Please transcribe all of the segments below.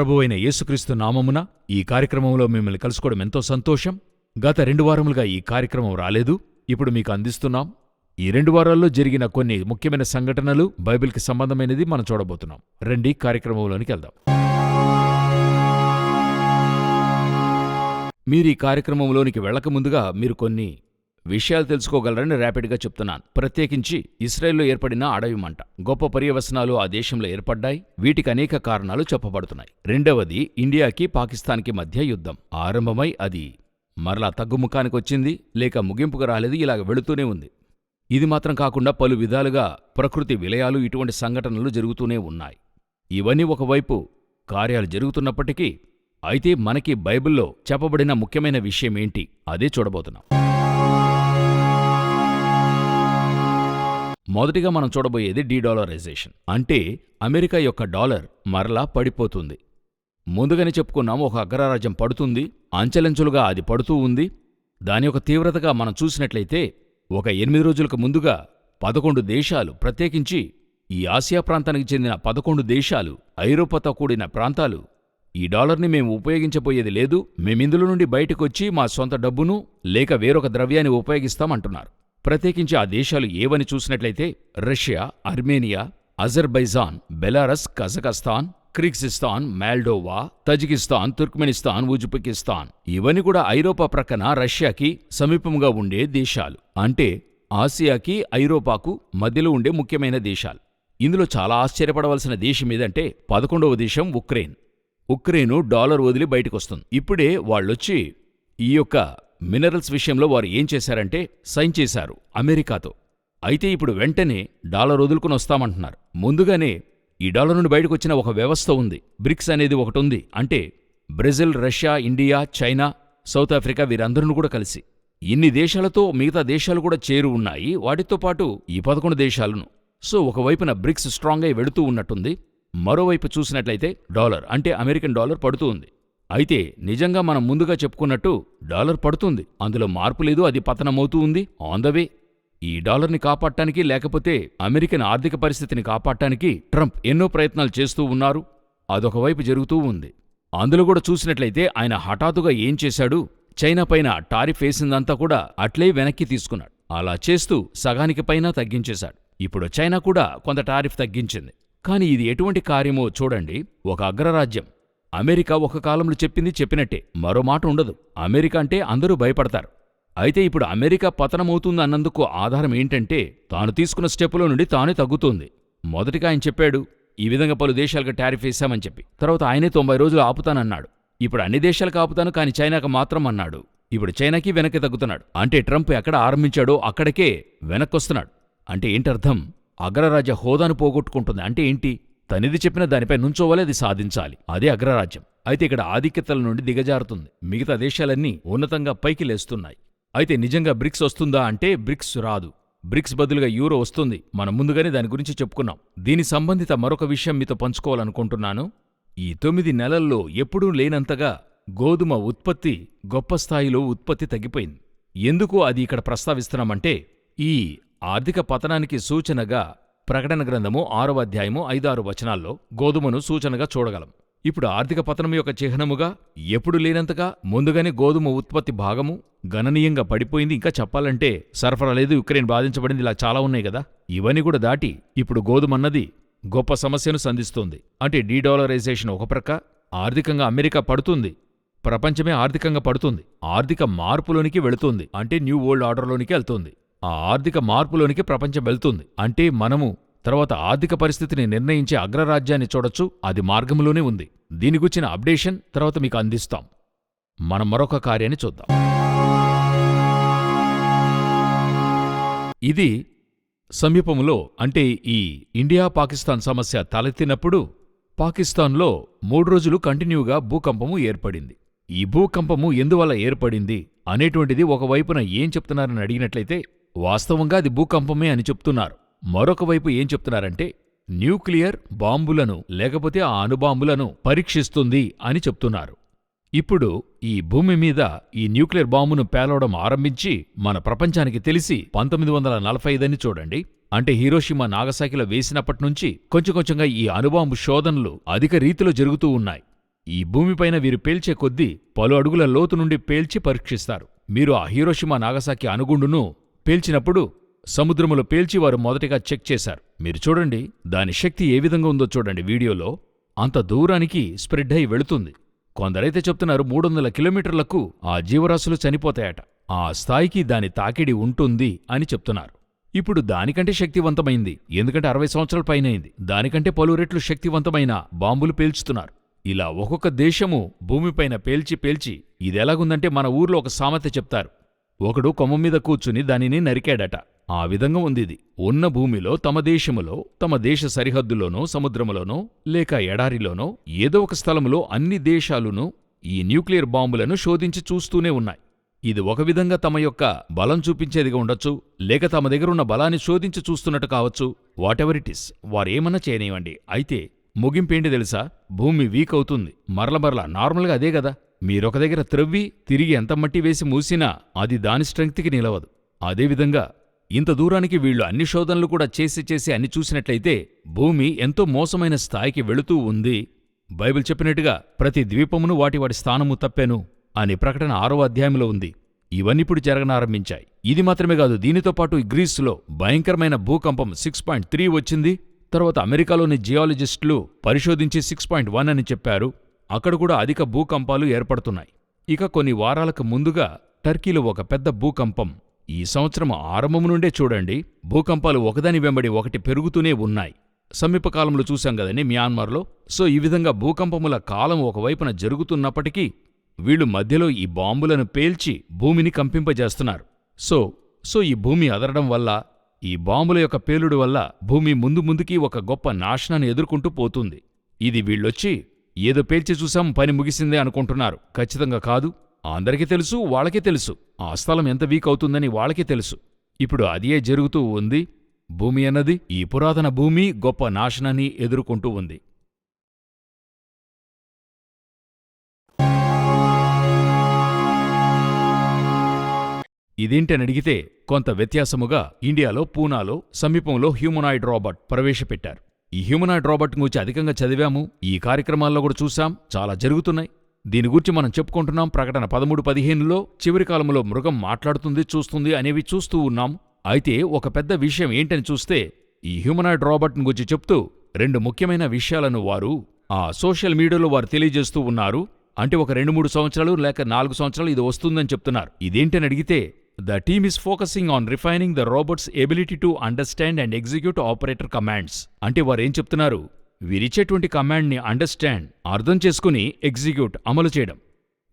ప్రభువైన యేసుక్రీస్తు నామమున ఈ కార్యక్రమంలో మిమ్మల్ని కలుసుకోవడం ఎంతో సంతోషం. గత రెండు వారములుగా ఈ కార్యక్రమం రాలేదు. ఇప్పుడు మీకు అందిస్తున్నాం. ఈ రెండు వారాల్లో జరిగిన కొన్ని ముఖ్యమైన సంఘటనలు బైబిల్కి సంబంధమైనది మనం చూడబోతున్నాం. రండి కార్యక్రమంలోనికి వెళ్దాం. మీరు ఈ కార్యక్రమంలోనికి వెళ్ళకముందుగా మీరు కొన్ని విషయాలు తెలుసుకోగలరని ర్యాపిడ్గా చెప్తున్నాను. ప్రత్యేకించి ఇస్రాయెల్లో ఏర్పడిన అడవి మంట. గొప్ప పర్యవసనాలు ఆ దేశంలో ఏర్పడ్డాయి. వీటికి అనేక కారణాలు చెప్పబడుతున్నాయి. రెండవది ఇండియాకి పాకిస్తాన్కి మధ్య యుద్ధం. ఆరంభమై అది మరలా తగ్గుముఖానికి వచ్చింది. లేక ముగింపుకు రాలేదు. ఇలాగ వెళుతూనే ఉంది. ఇది మాత్రం కాకుండా పలు విధాలుగా ప్రకృతి విలయాలు ఇటువంటి సంఘటనలు జరుగుతూనే ఉన్నాయి. ఇవన్నీ ఒకవైపు కార్యాలు జరుగుతున్నప్పటికీ అయితే మనకి బైబిల్లో చెప్పబడిన ముఖ్యమైన విషయం ఏంటి? అదే చూడబోతున్నాం. మొదటిగా మనం చూడబోయేది డీడాలరైజేషన్. అంటే అమెరికా యొక్క డాలర్ మరలా పడిపోతుంది. ముందుగానే చెప్పుకున్నాం ఒక అగ్రరాజ్యం పడుతుంది అంచెలంచెలుగా అది పడుతూ ఉంది. దాని యొక్క తీవ్రతగా మనం చూసినట్లయితే ఒక ఎనిమిది రోజులకు ముందుగా పదకొండు దేశాలు ప్రత్యేకించి ఈ ఆసియా ప్రాంతానికి చెందిన పదకొండు దేశాలు ఐరోపాతో కూడిన ప్రాంతాలు ఈ డాలర్ని మేము ఉపయోగించబోయేది లేదు. మేమిందులో నుండి బయటకొచ్చి మా సొంత డబ్బును లేక వేరొక ద్రవ్యాన్ని ఉపయోగిస్తామంటున్నారు. ప్రత్యేకించి ఆ దేశాలు ఏవని చూసినట్లయితే Russia Armenia Azerbaijan Belarus Kazakhstan Kyrgyzstan Moldova Tajikistan Turkmenistan Uzbekistan. ఇవన్నీ కూడా ఐరోపా ప్రక్కన రష్యాకి సమీపంగా ఉండే దేశాలు. అంటే ఆసియాకి ఐరోపాకు మధ్యలో ఉండే ముఖ్యమైన దేశాలు. ఇందులో చాలా ఆశ్చర్యపడవలసిన దేశం ఏదంటే పదకొండవ దేశం ఉక్రెయిన్. ఉక్రెయిను డాలర్ వదిలి బయటకొస్తుంది. ఇప్పుడే వాళ్ళొచ్చి ఈ యొక్క మినరల్స్ విషయంలో వారు ఏం చేశారంటే సైన్ చేశారు అమెరికాతో. అయితే ఇప్పుడు వెంటనే డాలర్ వదులుకుని వస్తామంటున్నారు. ముందుగానే ఈ డాలర్ నుండి బయటకొచ్చిన ఒక వ్యవస్థ ఉంది. బ్రిక్స్ అనేది ఒకటి ఉంది. అంటే Brazil Russia India China South Africa వీరందరూ కూడా కలిసి. ఇన్ని దేశాలతో మిగతా దేశాలు కూడా చేరు ఉన్నాయి. వాటితో పాటు ఈ పదకొండు దేశాలను. సో ఒకవైపున బ్రిక్స్ స్ట్రాంగ్ అయి వెళుతూ ఉన్నట్టుంది. మరోవైపు చూసినట్లయితే డాలర్ అంటే అమెరికన్ డాలర్ పడుతూ ఉంది. అయితే నిజంగా మనం ముందుగా చెప్పుకున్నట్టు డాలర్ పడుతుంది. అందులో మార్పు లేదు అది పతనమవుతూ ఉంది. On the way. ఈ డాలర్ని కాపాడటానికి లేకపోతే అమెరికన్ ఆర్థిక పరిస్థితిని కాపాడటానికి ట్రంప్ ఎన్నో ప్రయత్నాలు చేస్తూ ఉన్నారు. అదొకవైపు జరుగుతూ ఉంది. అందులో కూడా చూసినట్లయితే ఆయన హఠాత్తుగా ఏం చేశాడు? చైనా పైన టారిఫ్ వేసిందంతా కూడా అట్లే వెనక్కి తీసుకున్నాడు. అలా చేస్తూ సగానికి పైన తగ్గించేశాడు. ఇప్పుడు చైనా కూడా కొంత టారిఫ్ తగ్గించింది. కానీ ఇది ఎటువంటి కార్యమో చూడండి. ఒక అగ్రరాజ్యం. అమెరికా ఒక కాలంలో చెప్పింది చెప్పినట్టే మరో మాట ఉండదు. అమెరికా అంటే అందరూ భయపడతారు. అయితే ఇప్పుడు అమెరికా పతనమవుతుంది అన్నందుకు ఆధారం ఏంటంటే తాను తీసుకున్న స్టెప్పులో నుండి తానే తగ్గుతోంది. మొదటిగా ఆయన చెప్పాడు ఈ విధంగా పలు దేశాలకు టారిఫ్ వేశామని చెప్పి. తర్వాత ఆయనే తొంభై రోజులు ఆపుతానన్నాడు. ఇప్పుడు అన్ని దేశాలకు ఆపుతాను కానీ చైనాకు మాత్రం అన్నాడు. ఇప్పుడు చైనాకి వెనక్కి తగ్గుతున్నాడు. అంటే ట్రంప్ ఎక్కడ ఆరంభించాడో అక్కడికే వెనక్కొస్తున్నాడు. అంటే ఏంటర్థం? అగ్రరాజ్య హోదాను పోగొట్టుకుంటుంది. అంటే ఏంటి? తనిది చెప్పిన దానిపై నుంచోవాలి అది సాధించాలి. అదే అగ్రరాజ్యం. అయితే ఇక్కడ ఆధిక్యతల నుండి దిగజారుతుంది. మిగతా దేశాలన్నీ ఉన్నతంగా పైకి లేస్తున్నాయి. అయితే నిజంగా బ్రిక్స్ వస్తుందా అంటే బ్రిక్స్ రాదు. బ్రిక్స్ బదులుగా యూరో వస్తుంది. మనం ముందుగానే దాని గురించి చెప్పుకున్నాం. దీని సంబంధిత మరొక విషయం మీతో పంచుకోవాలనుకుంటున్నాను. ఈ తొమ్మిది నెలల్లో ఎప్పుడూ లేనంతగా గోధుమ ఉత్పత్తి గొప్ప స్థాయిలో ఉత్పత్తి తగ్గిపోయింది. ఎందుకు అది ఇక్కడ ప్రస్తావిస్తున్నామంటే ఈ ఆర్థిక పతనానికి సూచనగా ప్రకటన గ్రంథము ఆరవ అధ్యాయము ఐదారు వచనాల్లో గోధుమను సూచనగా చూడగలం. ఇప్పుడు ఆర్థిక పతనం యొక్క చిహ్నముగా ఎప్పుడు లేనంతగా ముందుగానే గోధుమ ఉత్పత్తి భాగము గణనీయంగా పడిపోయింది. ఇంకా చెప్పాలంటే సరఫరా లేదు యుక్రెయిన్ బాధించబడింది ఇలా చాలా ఉన్నాయి కదా? ఇవన్నీ కూడా దాటి ఇప్పుడు గోధుమన్నది గొప్ప సమస్యను సంధిస్తోంది. అంటే డీడాలరైజేషన్ ఒక ప్రక్క ఆర్థికంగా అమెరికా పడుతుంది. ప్రపంచమే ఆర్థికంగా పడుతుంది. ఆర్థిక మార్పులోనికి వెళుతుంది. అంటే న్యూ వరల్డ్ ఆర్డర్లోనికి వెళ్తుంది. ఆ ఆర్థిక మార్పులోనికి ప్రపంచం వెళ్తుంది. అంటే మనము తర్వాత ఆర్థిక పరిస్థితిని నిర్ణయించే అగ్రరాజ్యాన్ని చూడొచ్చు అది మార్గంలోనే ఉంది. దీని గుచ్చిన అప్డేషన్ తర్వాత మీకు అందిస్తాం. మనం మరొక కార్యాన్ని చూద్దాం. ఇది సమీపంలో అంటే ఈ ఇండియా పాకిస్తాన్ సమస్య తలెత్తినప్పుడు పాకిస్తాన్లో మూడు రోజులు కంటిన్యూగా భూకంపము ఏర్పడింది. ఈ భూకంపము ఎందువల్ల ఏర్పడింది అనేటువంటిది ఒకవైపున ఏం చెప్తున్నారని అడిగినట్లయితే వాస్తవంగా అది భూకంపమే అని చెప్తున్నారు. మరొక వైపు ఏం చెప్తున్నారంటే న్యూక్లియర్ బాంబులను లేకపోతే ఆ అణుబాంబులను పరీక్షిస్తుంది అని చెప్తున్నారు. ఇప్పుడు ఈ భూమి మీద ఈ న్యూక్లియర్ బాంబును పేలవడం ఆరంభించి మన ప్రపంచానికి తెలిసి పంతొమ్మిది వందల నలభై ఐదని చూడండి. అంటే హీరోషిమా నాగసాకిలో వేసినప్పటి నుంచి కొంచెం కొంచెంగా ఈ అణుబాంబు శోధనలు అధిక రీతిలో జరుగుతూ ఉన్నాయి. ఈ భూమిపైన వీరు పేల్చే కొద్దీ పలు అడుగుల లోతు నుండి పేల్చి పరీక్షిస్తారు. మీరు ఆ హీరోషిమా నాగసాకి అనుగుండును పేల్చినప్పుడు సముద్రములో పేల్చి వారు మొదటిగా చెక్ చేశారు. మీరు చూడండి దాని శక్తి ఏ విధంగా ఉందో చూడండి వీడియోలో. అంత దూరానికి స్ప్రెడ్ అయి వెళుతుంది. కొందరైతే చెప్తున్నారు మూడొందల కిలోమీటర్లకు ఆ జీవరాశులు చనిపోతాయట. ఆ స్థాయికి దాని తాకిడి ఉంటుంది అని చెప్తున్నారు. ఇప్పుడు దానికంటే శక్తివంతమైంది. ఎందుకంటే అరవై సంవత్సరాల పైనైంది. దానికంటే పలు రెట్లు శక్తివంతమైన బాంబులు పేల్చుతున్నారు. ఇలా ఒక్కొక్క దేశము భూమిపైన పేల్చి పేల్చి ఇదెలాగుందంటే మన ఊర్లో ఒక సామెత చెప్తారు. ఒకడు కొమ్మ మీద కూర్చుని దానిని నరికాడట. ఆ విధంగా ఉందిది. ఉన్న భూమిలో తమ దేశములో తమ దేశ సరిహద్దులోనో సముద్రములోనో లేక ఎడారిలోనో ఏదో ఒక స్థలములో అన్ని దేశాలును ఈ న్యూక్లియర్ బాంబులను శోధించి చూస్తూనే ఉన్నాయి. ఇది ఒక విధంగా తమ యొక్క బలం చూపించేదిగా ఉండొచ్చు లేక తమ దగ్గరున్న బలాన్ని శోధించి చూస్తున్నట్టు కావచ్చు. వాటెవర్ ఇట్ ఇస్ వారేమన్నా చేయనివ్వండి. అయితే ముగింపేంటి తెలుసా? భూమి వీక్ అవుతుంది. మరల మరల నార్మల్గా అదే కదా? మీరొక దగ్గర త్రవ్వి తిరిగి ఎంత మట్టి వేసి మూసినా అది దాని స్ట్రెంగ్త్కి నిలవదు. అదేవిధంగా ఇంత దూరానికి వీళ్ళు అన్ని శోధనలు కూడా చేసి చేసి అన్ని చూసినట్లయితే భూమి ఎంతో మోసమైన స్థాయికి వెళుతూ ఉంది. బైబిల్ చెప్పినట్టుగా ప్రతి ద్వీపమును వాటి వాటి స్థానము తప్పాను అనే ప్రకటన ఆరో అధ్యాయంలో ఉంది. ఇవన్నిప్పుడు జరగనారంభించాయి. ఇది మాత్రమే కాదు దీనితో పాటు గ్రీస్లో భయంకరమైన భూకంపం సిక్స్ పాయింట్ త్రీ వచ్చింది. తర్వాత అమెరికాలోని జియాలజిస్టులు పరిశోధించి సిక్స్ పాయింట్ వన్ అని చెప్పారు. అక్కడ కూడా అధిక భూకంపాలు ఏర్పడుతున్నాయి. ఇక కొన్ని వారాలకు ముందుగా టర్కీలో ఒక పెద్ద భూకంపం. ఈ సంవత్సరం ఆరంభం నుండే చూడండి భూకంపాలు ఒకదాని వెంబడి ఒకటి పెరుగుతూనే ఉన్నాయి. సమీపకాలంలో చూశాం కదండి మ్యాన్మార్లో. సో ఈ విధంగా భూకంపముల కాలం ఒకవైపున జరుగుతున్నప్పటికీ వీళ్ళు మధ్యలో ఈ బాంబులను పేల్చి భూమిని కంపింపజేస్తున్నారు. సో సో ఈ భూమి అదరడం వల్ల ఈ బాంబుల యొక్క పేలుడు వల్ల భూమి ముందు ముందుకి ఒక గొప్ప నాశనాన్ని ఎదుర్కొంటూ పోతుంది. ఇది వీళ్ళొచ్చి ఏదో పేల్చి చూసాం పని ముగిసిందే అనుకుంటున్నారు. ఖచ్చితంగా కాదు. అందరికీ తెలుసు వాళ్ళకే తెలుసు. ఆ స్థలం ఎంత వీక్ అవుతుందని వాళ్ళకే తెలుసు. ఇప్పుడు అదే జరుగుతూ ఉంది. భూమి అన్నది ఈ పురాతన భూమి గొప్ప నాశనాన్ని ఎదుర్కొంటూ ఉంది. ఇదేంటని అడిగితే కొంత వ్యత్యాసముగా ఇండియాలో పూనాలో సమీపంలో హ్యూమనాయిడ్ రాబర్ట్ ప్రవేశపెట్టారు. ఈ హ్యూమనాయిడ్ రాబర్ట్ గురించి అధికంగా చదివాము. ఈ కార్యక్రమాల్లో కూడా చూశాం. చాలా జరుగుతున్నాయి. దీని గురించి మనం చెప్పుకుంటున్నాం. ప్రకటన పదమూడు పదిహేనులో చివరి కాలంలో మృగం మాట్లాడుతుంది చూస్తుంది అనేవి చూస్తూ ఉన్నాం. అయితే ఒక పెద్ద విషయం ఏంటని చూస్తే ఈ హ్యూమనాయిడ్ రాబర్ట్ను గురించి చెప్తూ రెండు ముఖ్యమైన విషయాలను వారు ఆ సోషల్ మీడియాలో వారు తెలియజేస్తూ ఉన్నారు. అంటే ఒక రెండు మూడు సంవత్సరాలు లేక నాలుగు సంవత్సరాలు ఇది వస్తుందని చెప్తున్నారు. ఇదేంటని అడిగితే the team is focusing on refining the robots ability to understand and execute operator commands అంటే వారు ఏం చెప్తున్నారు వీరిచ్చేటువంటి కమాండ్ని అండర్స్టాండ్ అర్థం చేసుకుని ఎగ్జిక్యూట్ అమలు చేయడం.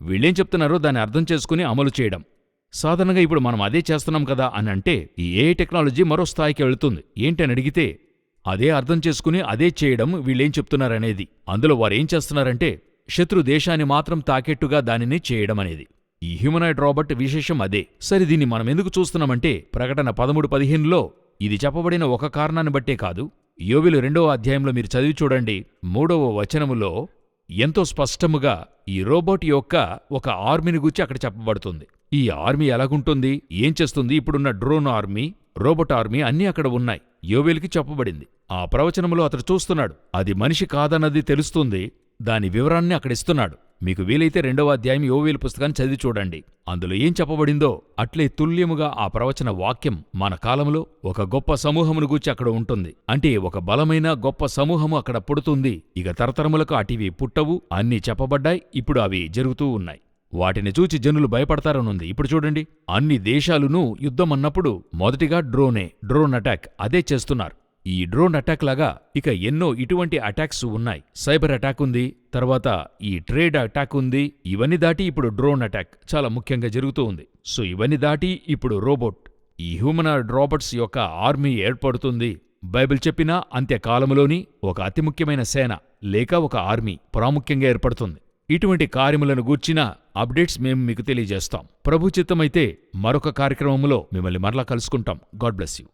వీళ్ళేం చెప్తున్నారో దాన్ని అర్థం చేసుకుని అమలు చేయడం. సాధారణంగా ఇప్పుడు మనం అదే చేస్తున్నాం కదా అని అంటే ఈ ఏ టెక్నాలజీ మరో స్థాయికి వెళుతుంది. ఏంటని అడిగితే అదే అర్థం చేసుకుని అదే చేయడం వీళ్ళేం చెప్తున్నారనేది. అందులో వారేం చేస్తున్నారంటే శత్రు దేశాన్ని మాత్రం తాకెట్టుగా దానిని చేయడం అనేది. ఈ హ్యూమనాయిడ్ రాబర్ట్ విశేషం అదే. సరే దీన్ని మనం ఎందుకు చూస్తున్నామంటే ప్రకటన పదమూడు పదిహేనులో ఇది చెప్పబడిన ఒక కారణాన్ని బట్టే కాదు. యోవిలు రెండవ అధ్యాయంలో మీరు చదివి చూడండి. మూడవ వచనములో ఎంతో స్పష్టముగా ఈ రోబోట్ యొక్క ఒక ఆర్మీని గురించి అక్కడ చెప్పబడుతుంది. ఈ ఆర్మీ ఎలాగుంటుంది? ఏం చేస్తుంది? ఇప్పుడున్న డ్రోన్ ఆర్మీ రోబోట్ ఆర్మీ అన్నీ అక్కడ ఉన్నాయి. యోవేలికి చెప్పబడింది. ఆ ప్రవచనములో అతడు చూస్తున్నాడు. అది మనిషి కాదన్నది తెలుస్తుంది. దాని వివరాన్ని అక్కడ ఇస్తున్నాడు. మీకు వీలైతే రెండవ అధ్యాయం యోవేలు పుస్తకాన్ని చదివి చూడండి. అందులో ఏం చెప్పబడిందో అట్లే తుల్యముగా ఆ ప్రవచన వాక్యం మన కాలంలో ఒక గొప్ప సమూహమును గూర్చి అక్కడ ఉంటుంది. అంటే ఒక బలమైన గొప్ప సమూహము అక్కడ పుడుతుంది. ఇక తరతరములకు అటివి పుట్టవు అన్నీ చెప్పబడ్డాయి ఇప్పుడు అవి జరుగుతూ ఉన్నాయి. వాటిని చూచి జనులు భయపడతారనుంది. ఇప్పుడు చూడండి అన్ని దేశాలునూ యుద్ధమన్నప్పుడు మొదటిగా డ్రోనే డ్రోన్ అటాక్ అదే చేస్తున్నారు. ఈ డ్రోన్ అటాక్ లాగా ఇక ఎన్నో ఇటువంటి అటాక్స్ ఉన్నాయి. సైబర్ అటాక్ ఉంది తర్వాత ఈ ట్రేడ్ అటాక్ ఉంది. ఇవన్నీ దాటి ఇప్పుడు డ్రోన్ అటాక్ చాలా ముఖ్యంగా జరుగుతూ ఉంది. సో ఇవన్నీ దాటి ఇప్పుడు రోబోట్ ఈ హ్యూమనాయిడ్ రోబోట్స్ యొక్క ఆర్మీ ఏర్పడుతుంది. బైబిల్ చెప్పిన అంత్యకాలములోని ఒక అతి ముఖ్యమైన సేన లేక ఒక ఆర్మీ ప్రాముఖ్యంగా ఏర్పడుతుంది. ఇటువంటి కార్యములను గూర్చిన అప్డేట్స్ మేము మీకు తెలియజేస్తాం. ప్రభుచిత్తమైతే మరొక కార్యక్రమంలో మిమ్మల్ని మరలా కలుసుకుంటాం. God bless you.